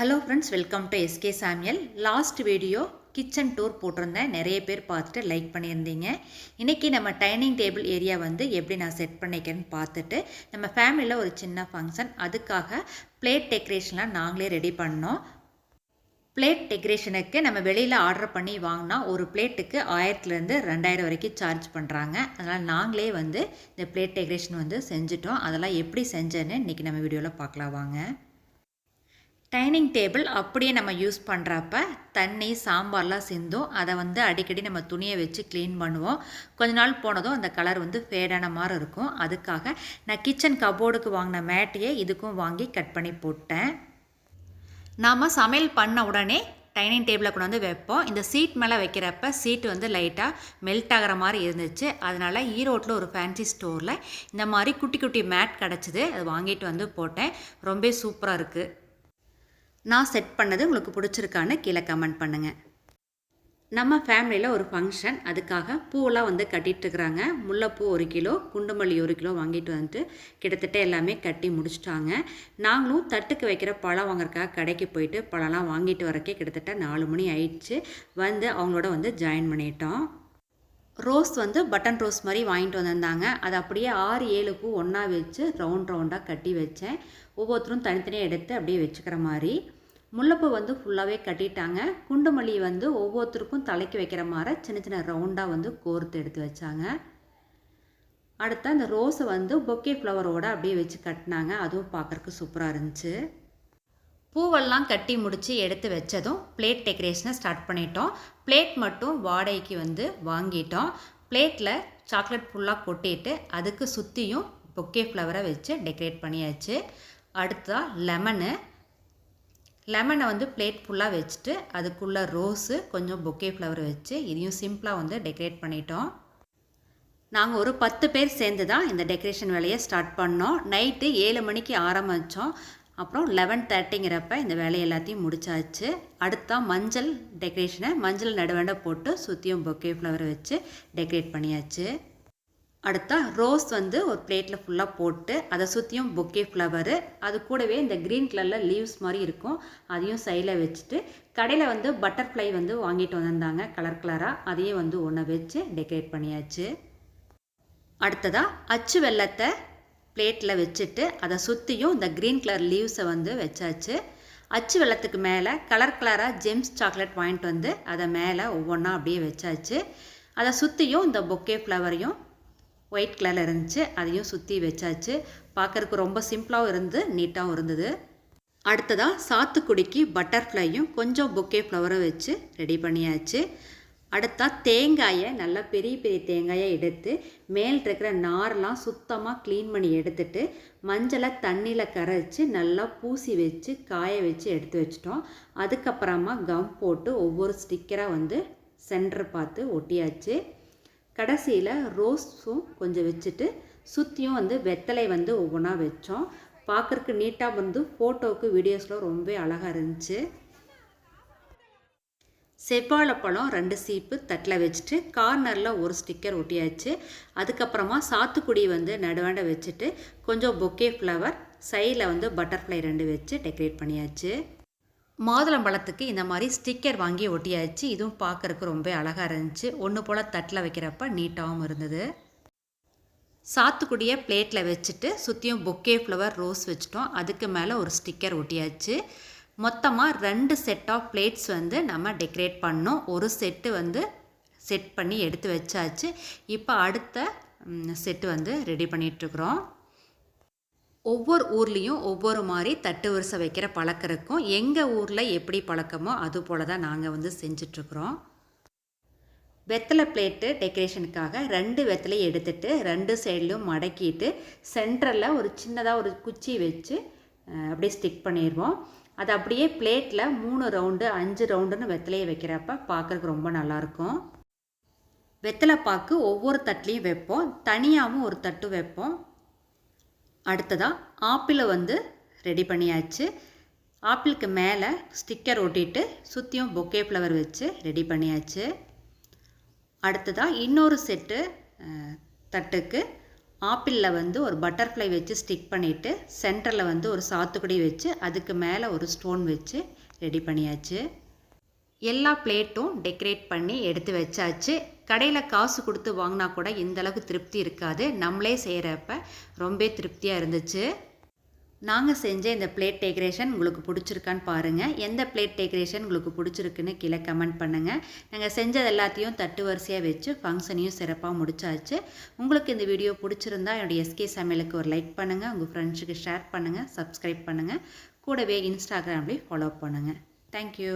Hello friends welcome to S சாமியல் last video kitchen tour போட்டிருந்தேன். நிறைய பேர் பார்த்துட்டு லைக் பண்ணியிருந்தீங்க. இன்றைக்கி நம்ம டைனிங் டேபிள் ஏரியா வந்து எப்படி நான் செட் பண்ணிக்கிறேன்னு பார்த்துட்டு நம்ம ஃபேமிலியில் ஒரு சின்ன ஃபங்க்ஷன் அதுக்காக பிளேட் டெக்கரேஷன்லாம் நாங்களே ரெடி பண்ணோம். பிளேட் டெக்கரேஷனுக்கு நம்ம வெளியில் ஆர்டர் பண்ணி வாங்கினா ஒரு பிளேட்டுக்கு ஆயிரத்துலேருந்து ரெண்டாயிரம் வரைக்கும் சார்ஜ் பண்ணுறாங்க அதனால் நாங்களே வந்து இந்த பிளேட் டெக்கரேஷன் வந்து செஞ்சுட்டோம். அதெல்லாம் எப்படி செஞ்சேன்னு இன்றைக்கி நம்ம வீடியோவில் பார்க்கலாம். வாங்க. டைனிங் டேபிள் அப்படியே நம்ம யூஸ் பண்ணுறப்ப தண்ணி சாம்பார்லாம் சிந்தும். அதை வந்து அடிக்கடி நம்ம துணியை வச்சு க்ளீன் பண்ணுவோம். கொஞ்ச நாள் போனதும் அந்த கலர் வந்து ஃபேடான மாதிரி இருக்கும். அதுக்காக நான் கிச்சன் கபோர்டுக்கு வாங்கின மேட்டையே இதுக்கும் வாங்கி கட் பண்ணி போட்டேன். நாம் சமையல் பண்ண உடனே டைனிங் டேபிளை கொண்டு வந்து வைப்போம். இந்த சீட் மேலே வைக்கிறப்ப சீட் வந்து லைட்டாக மெல்ட் ஆகிற மாதிரி இருந்துச்சு. அதனால் ஈரோட்டில் ஒரு ஃபேன்சி ஸ்டோரில் இந்த மாதிரி குட்டி குட்டி மேட் கிடச்சிது. அது வாங்கிட்டு வந்து போட்டேன். ரொம்ப சூப்பராக இருக்குது நான் செட் பண்ணது உங்களுக்கு பிடிச்சிருக்கான்னு கீழே கமெண்ட் பண்ணுங்கள் நம்ம ஃபேமிலியில் ஒரு ஃபங்க்ஷன் அதுக்காக பூவெல்லாம் வந்து கட்டிகிட்ருக்குறாங்க முல்லைப்பூ ஒரு கிலோ குண்டுமல்லி ஒரு கிலோ வாங்கிட்டு வந்துட்டு கிட்டத்தட்ட எல்லாமே கட்டி முடிச்சிட்டாங்க. நாங்களும் தட்டுக்கு வைக்கிற பழம் வாங்குறக்காக கடைக்கு போயிட்டு பழம்லாம் வாங்கிட்டு வரக்கே கிட்டத்தட்ட நாலு மணி ஆயிடுச்சு. வந்து அவங்களோட வந்து ஜாயின் பண்ணிட்டோம். ரோஸ் வந்து பட்டன் ரோஸ் மாதிரி வாங்கிட்டு வந்திருந்தாங்க. அதை அப்படியே ஆறு ஏழு பூ ஒன்றா வச்சு ரவுண்ட் ரவுண்டாக கட்டி வச்சேன். ஒவ்வொருத்தரும் தனித்தனியாக எடுத்து அப்படியே வச்சுக்கிற மாதிரி. முல்லைப்பூ வந்து ஃபுல்லாகவே கட்டிட்டாங்க. குண்டுமல்லி வந்து ஒவ்வொருத்தருக்கும் தலைக்கு வைக்கிற மாதிரி சின்ன சின்ன ரவுண்டாக வந்து கோர்த்து எடுத்து வச்சாங்க. அடுத்து அந்த ரோஸை வந்து பொக்கே ஃப்ளவரோடு அப்படியே வச்சு கட்டினாங்க. அதுவும் பார்க்குறக்கு சூப்பராக இருந்துச்சு. பூவெல்லாம் கட்டி முடித்து எடுத்து வச்சதும் பிளேட் டெக்கரேஷனை ஸ்டார்ட் பண்ணிட்டோம். பிளேட் மட்டும் வாடகைக்கு வந்து வாங்கிட்டோம். பிளேட்டில் சாக்லேட் ஃபுல்லாக கொட்டிட்டு அதுக்கு சுற்றியும் பொக்கே ஃப்ளவரை வச்சு டெக்கரேட் பண்ணியாச்சு. அடுத்ததாக லெமனு லெமனை வந்து பிளேட் ஃபுல்லாக வச்சுட்டு அதுக்குள்ளே ரோஸு கொஞ்சம் பொக்கே ஃப்ளவர் வச்சு இதையும் சிம்பிளாக வந்து டெக்கரேட் பண்ணிட்டோம். நாங்கள் ஒரு பத்து பேர் சேர்ந்து தான் இந்த டெக்கரேஷன் வேலையை ஸ்டார்ட் பண்ணோம். நைட்டு ஏழு மணிக்கு ஆரம்பித்தோம் அப்புறம் லெவன் தேர்ட்டிங்கிறப்ப இந்த வேலையை எல்லாத்தையும் முடிச்சாச்சு. அடுத்தா மஞ்சள் டெக்கரேஷனை மஞ்சள் நடுவண்டை போட்டு சுற்றியும் பொக்கே ஃப்ளவர் வச்சு டெக்கரேட் பண்ணியாச்சு. அடுத்தா ரோஸ் வந்து ஒரு பிளேட்டில் ஃபுல்லாக போட்டு அதை சுற்றியும் பொக்கே ஃப்ளவரு அது கூடவே இந்த க்ரீன் கலரில் லீவ்ஸ் மாதிரி இருக்கும். அதையும் சைடில் வச்சுட்டு கடையில் வந்து பட்டர்ஃப்ளை வந்து வாங்கிட்டு வந்திருந்தாங்க கலர் கலராக அதையும் வந்து ஒன்றை வச்சு டெக்கரேட் பண்ணியாச்சு. அடுத்ததாக அச்சு வெள்ளத்தை பிளேட்டில் வச்சுட்டு அதை சுற்றியும் இந்த க்ரீன் கலர் லீவ்ஸை வந்து வச்சாச்சு. அச்சு வெள்ளத்துக்கு மேலே கலர் கலராக ஜெம்ஸ் சாக்லேட் வாங்கிட்டு வந்து அதை மேலே ஒவ்வொன்றா அப்படியே வச்சாச்சு. அதை சுற்றியும் இந்த பொக்கே ஃப்ளவரையும் ஒயிட் கலரில் இருந்துச்சு. அதையும் சுற்றி வச்சாச்சு. பார்க்குறதுக்கு ரொம்ப சிம்பிளாகவும் இருந்து நீட்டாகவும் இருந்தது. அடுத்ததாக சாத்துக்குடிக்கு பட்டர்ஃப்ளையும் கொஞ்சம் பொக்கே ஃப்ளவரும் வச்சு ரெடி பண்ணியாச்சு. அடுத்தா தேங்காயை நல்லா பெரிய பெரிய தேங்காயை எடுத்து மேல் இருக்கிற நார்லாம் சுத்தமாக க்ளீன் பண்ணி எடுத்துட்டு மஞ்சளை தண்ணியில் கரைச்சி நல்லா பூசி வச்சு காய வச்சு எடுத்து வச்சிட்டோம். அதுக்கப்புறமா கம் போட்டு ஒவ்வொரு ஸ்டிக்கராக வந்து சென்டர் பார்த்து ஒட்டியாச்சு. கடைசியில் ரோஸும் கொஞ்சம் வச்சுட்டு சுற்றியும் வந்து வெத்தலை வந்து ஒவ்வொன்றா வச்சோம். பார்க்குறக்கு நீட்டாக வந்து ஃபோட்டோவுக்கு வீடியோஸ்லாம் ரொம்ப அழகாக இருந்துச்சு. செவ்வாழைப்பழம் ரெண்டு சீப்பு தட்டில் வச்சுட்டு கார்னரில் ஒரு ஸ்டிக்கர் ஒட்டியாச்சு. அதுக்கப்புறமா சாத்துக்குடி வந்து நடுவாண்ட வச்சுட்டு கொஞ்சம் பொக்கே ஃப்ளவர் சைடில் வந்து பட்டர்ஃப்ளை ரெண்டு வச்சு டெக்கரேட் பண்ணியாச்சு. மாதுளம்பழத்துக்கு இந்த மாதிரி ஸ்டிக்கர் வாங்கி ஒட்டியாச்சு. இதுவும் பார்க்குறக்கு ரொம்ப அழகாக இருந்துச்சு. ஒன்று போல் தட்டில் வைக்கிறப்ப நீட்டாகவும் இருந்தது. சாத்துக்குடியை பிளேட்டில் வச்சுட்டு சுற்றியும் பொக்கே ஃப்ளவர் ரோஸ் வச்சுட்டோம். அதுக்கு மேலே ஒரு ஸ்டிக்கர் ஒட்டியாச்சு. மொத்தமாக ரெண்டு செட் ஆஃப் பிளேட்ஸ் வந்து நம்ம டெக்கரேட் பண்ணோம். ஒரு செட்டு வந்து செட் பண்ணி எடுத்து வச்சாச்சு. இப்போ அடுத்த செட்டு வந்து ரெடி பண்ணிகிட்ருக்குறோம் ஒவ்வொரு ஊர்லேயும் ஒவ்வொரு மாதிரி தட்டு வரிசை வைக்கிற பழக்கம் இருக்கும். எங்கள் ஊரில் எப்படி பழக்கமோ அது போல் தான் நாங்கள் வந்து செஞ்சிட்ருக்குறோம் வெத்தலை பிளேட்டு டெக்கரேஷனுக்காக ரெண்டு வெத்தலையும் எடுத்துட்டு ரெண்டு சைட்லையும் மடக்கிட்டு சென்டரில் ஒரு சின்னதாக ஒரு குச்சி வச்சு அப்படியே ஸ்டிக் பண்ணிடுவோம் அது அப்படியே பிளேட்டில் மூணு ரவுண்டு அஞ்சு ரவுண்டுன்னு வெத்தலையை வைக்கிறப்ப பார்க்குறதுக்கு ரொம்ப நல்லாயிருக்கும். வெத்தலை பாக்கு ஒவ்வொரு தட்லேயும் வைப்போம். தனியாகவும் ஒரு தட்டு வைப்போம். அடுத்ததாக ஆப்பிளை வந்து ரெடி பண்ணியாச்சு. ஆப்பிளுக்கு மேலே ஸ்டிக்கர் ஒட்டிட்டு சுற்றியும் பொக்கே ஃப்ளவர் வச்சு ரெடி பண்ணியாச்சு. அடுத்ததாக இன்னொரு செட்டு தட்டுக்கு ஆப்பிளில் வந்து ஒரு பட்டர்ஃப்ளை வச்சு ஸ்டிக் பண்ணிவிட்டு சென்டரில் வந்து ஒரு சாத்துக்குடி வச்சு அதுக்கு மேலே ஒரு ஸ்டோன் வச்சு ரெடி பண்ணியாச்சு. எல்லா பிளேட்டும் டெக்கரேட் பண்ணி எடுத்து வச்சாச்சு. கடையில் காசு கொடுத்து வாங்கினா கூட இந்தளவுக்கு திருப்தி இருக்காது. நம்மளே செய்கிறப்ப ரொம்ப திருப்தியாக இருந்துச்சு. நாங்கள் செஞ்ச இந்த பிளேட் டெக்கரேஷன் உங்களுக்கு பிடிச்சிருக்கான்னு பாருங்கள் எந்த பிளேட் டெக்கரேஷன் உங்களுக்கு பிடிச்சிருக்குன்னு கீழே கமெண்ட் பண்ணுங்கள் நாங்கள் செஞ்சது எல்லாத்தையும் தட்டு வரிசையாக வச்சு ஃபங்க்ஷனையும் சிறப்பாக முடிச்சாச்சு. உங்களுக்கு இந்த வீடியோ பிடிச்சிருந்தா என்னுடைய எஸ்கே சமையலுக்கு ஒரு லைக் பண்ணுங்கள் உங்கள் ஃப்ரெண்ட்ஸுக்கு ஷேர் பண்ணுங்கள் சப்ஸ்கிரைப் பண்ணுங்கள் கூடவே இன்ஸ்டாகிராம்லேயும் ஃபாலோ பண்ணுங்கள் தேங்க்யூ